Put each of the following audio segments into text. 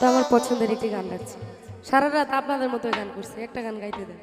তো আমার পছন্দের একটি গান লাগছে সারা রাত আপনাদের মতো গান করছে। একটা গান গাইতে দেয়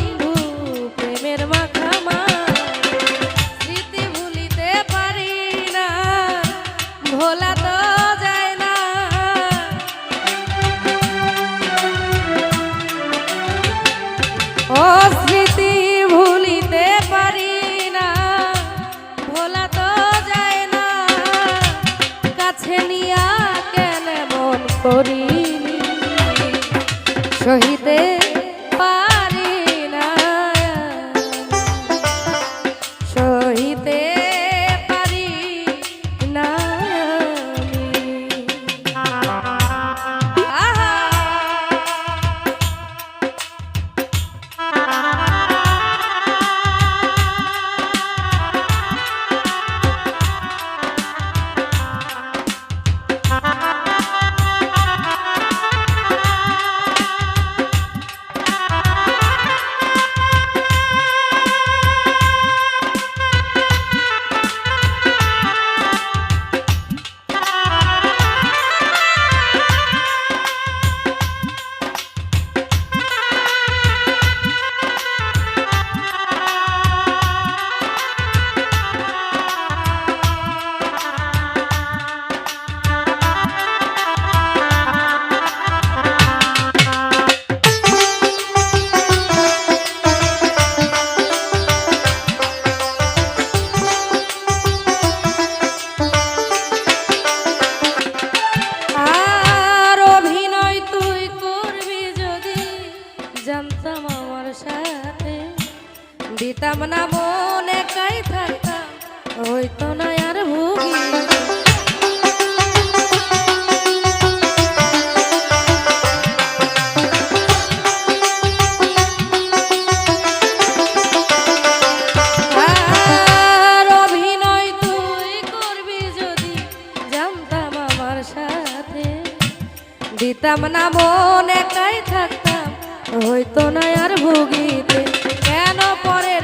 Oh. it's দিতাম না মন একাই থাকতাম। হয়তো না আর ভুগিতে। কেন পরের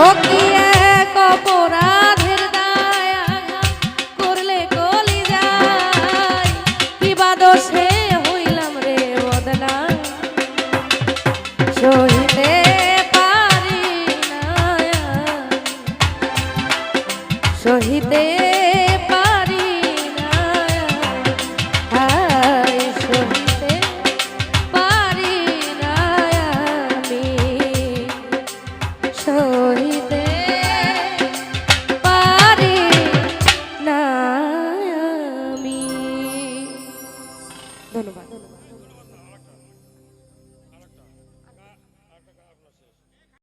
Okay.